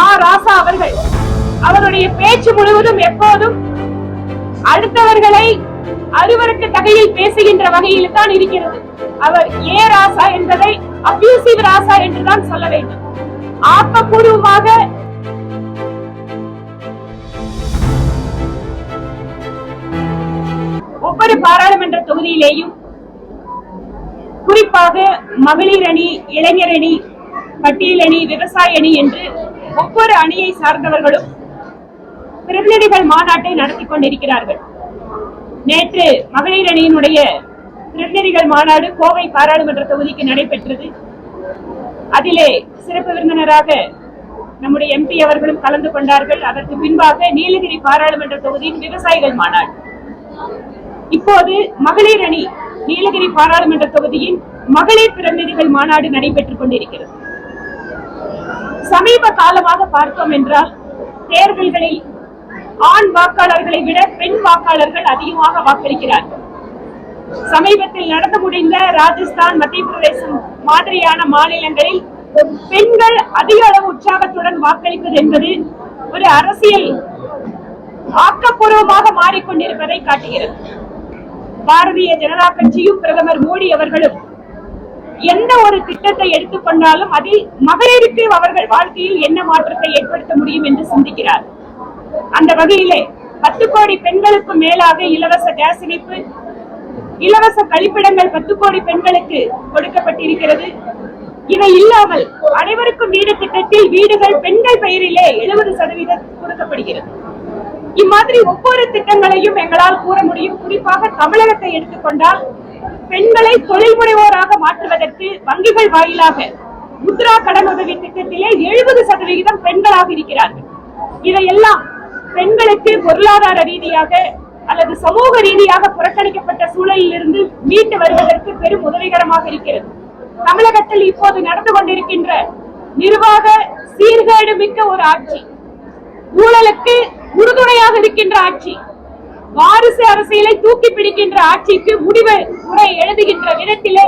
ஆ ராசா அவர்கள். அவருடைய பேச்சு முழுவதும் எப்போதும் அடுத்தவர்களை அருவருக்கு தகையில் பேசுகின்ற வகையில் தான் இருக்கிறது. அவர் ஏ ராசா என்பதை அபியூசிவ் ராசா என்றுதான் சொல்ல வேண்டும். ஆக்கப்பூர்வமாக ஒவ்வொரு பாராளுமன்ற தொகுதியிலேயும் குறிப்பாக மகளிர் அணி இளைஞர் அணி பட்டியல் அணி விவசாய அணி என்று ஒவ்வொரு அணியை சார்ந்தவர்களும் பிரதிநிதிகள் மாநாட்டை நடத்தி கொண்டிருக்கிறார்கள். நேற்று மகளிர் அணியினுடைய பிரதிநிதிகள் மாநாடு கோவை பாராளுமன்ற தொகுதிக்கு நடைபெற்றது. அதிலே சிறப்பு விருந்தினராக நம்முடைய எம்பி அவர்களும் கலந்து கொண்டார்கள். அதற்கு பின்பாக நீலகிரி பாராளுமன்ற தொகுதியின் விவசாயிகள் மாநாடு. இப்போது மகளிர் அணி நீலகிரி பாராளுமன்ற தொகுதியின் மகளிர் பிரதிநிதிகள் மாநாடு நடைபெற்றுக் கொண்டிருக்கிறது. சமீப காலமாக பார்த்தோம் என்றால் தேர்தல்களில் ஆண் வாக்காளர்களை விட பெண் வாக்காளர்கள் அதிகமாக வாக்களிக்கிறார்கள். சமீபத்தில் நடந்து முடிந்த ராஜஸ்தான் மத்திய பிரதேசம் மாதிரியான மாநிலங்களில் பெண்கள் அதிக அளவு உற்சாகத்துடன் வாக்களிப்பது என்பது ஒரு அரசியல் ஆக்கப்பூர்வமாக மாறிக்கொண்டிருப்பதை காட்டுகிறது. பாரதிய ஜனதா கட்சியும் பிரதமர் மோடி அவர்களும் எந்த ஒரு திட்டத்தை எடுத்துக்கொண்டாலும் அதில் மகளிருக்கு அவர்கள் வாழ்க்கையில் என்ன மாற்றத்தை ஏற்படுத்த முடியும் என்று சிந்திக்கிறார். அந்த வகையிலே பத்து கோடி பெண்களுக்கு மேலாக இலவச கேஸ் இணைப்பு இலவச கழிப்பிடங்கள் பத்து கோடி பெண்களுக்கு கொடுக்கப்பட்டிருக்கிறது. இவை இல்லாமல் அனைவருக்கும் வீடு திட்டத்தில் வீடுகள் பெண்கள் பெயரிலே எழுபது சதவீதம் கொடுக்கப்படுகிறது. இம்மாதிரி ஒவ்வொரு திட்டங்களையும் எங்களால் கூற முடியும். குறிப்பாக தமிழகத்தை எடுத்துக்கொண்டால் பெண்களை தொழில் முனைவோராக மாற்றுவதற்கு வங்கிகள் வாயிலாக முத்ரா கடன் உதவி திட்டத்திலே எழுபது சதவிகிதம் பெண்களாக இருக்கிறார்கள். இதையெல்லாம் பெண்களுக்கு பொருளாதார ரீதியாக அல்லது சமூக ரீதியாக புறக்கணிக்கப்பட்ட சூழலில் இருந்து மீட்டு வருவதற்கு பெரும் உதவிகரமாக இருக்கிறது. தமிழகத்தில் இப்போது நடந்து கொண்டிருக்கின்ற நிர்வாக சீர்கேடு மிக்க ஒரு ஆட்சி ஊழலுக்கு உறுதுணையாக இருக்கின்ற ஆட்சி வாரிசு அரசியலை தூக்கி பிடிக்கின்ற ஆட்சிக்கு முடிவு உரை எழுதுகின்ற விதத்திலே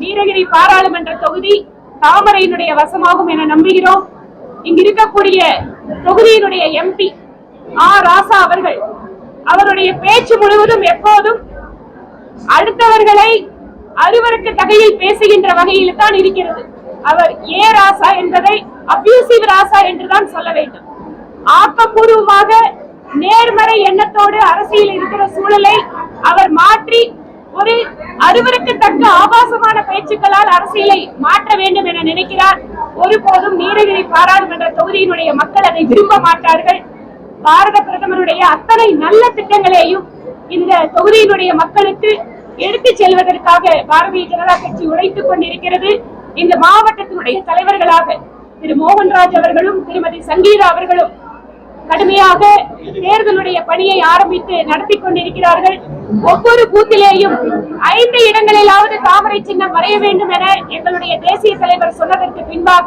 நீலகிரி பாராளுமன்ற தொகுதி தாமரையினுடைய வசமாகும் என நம்புகிறோம். இங்கு இருக்கக்கூடிய தொகுதியினுடைய எம்பி ஆ ராசா அவர்கள் அவருடைய பேச்சு முழுவதும் எப்போதும் அடுத்தவர்களை அருவருக்கு தகையில் பேசுகின்ற வகையில் தான் இருக்கிறது. அவர் ஏ ராசா என்பதை அபியூசிவ் ராசா என்றுதான் சொல்ல வேண்டும். ஆக்கப்பூர்வமாக நேர்மறை எண்ணத்தோடு அரசியல் இருக்கிற சூழலை அவர் மாற்றி ஒரு அருவருக்கு தக்க ஆபாசமான பேச்சுக்களால் அரசியலை மாற்ற வேண்டும் என நினைக்கிறார். ஒருபோதும் நீலகிரி பாராளுமன்ற தொகுதியினுடைய மக்கள் அதை விரும்ப மாட்டார்கள். பாரத பிரதமருடைய அத்தனை நல்ல திட்டங்களையும் இந்த தொகுதியினுடைய மக்களுக்கு எடுத்துச் செல்வதற்காக பாரதிய ஜனதா கட்சி உழைத்துக் கொண்டிருக்கிறது. இந்த மாவட்டத்தினுடைய தலைவர்களாக திரு மோகன்ராஜ் அவர்களும் திருமதி சங்கீதா அவர்களும் கடுமையாக தேர்தலுடைய பணியை ஆரம்பித்து நடத்தி கொண்டிருக்கிறார்கள். ஒவ்வொரு பூத்திலேயும் ஐந்து இடங்களிலாவது தாமரை சின்னம் வரைய வேண்டும் என எங்களுடைய தேசிய தலைவர் சொன்னதற்கு பின்பாக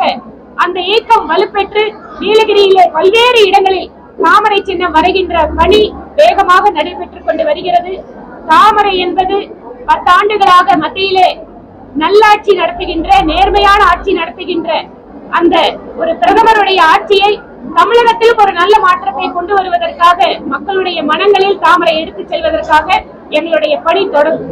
அந்த இயக்கம் வலுப்பெற்று நீலகிரியிலே பல்வேறு இடங்களில் தாமரை சின்னம் வரைகின்ற பணி வேகமாக நடைபெற்றுக் கொண்டு வருகிறது. தாமரை என்பது பத்தாண்டுகளாக மத்தியிலே நல்லாட்சி நடத்துகின்ற நேர்மையான ஆட்சி நடத்துகின்ற அந்த ஒரு பிரதமருடைய ஆட்சியை தமிழகத்திலும் ஒரு நல்ல மாற்றத்தை கொண்டு வருவதற்காக மக்களுடைய மனங்களில் தாமரை எடுத்துச் செல்வதற்காக எங்களுடைய பணி தொடரும்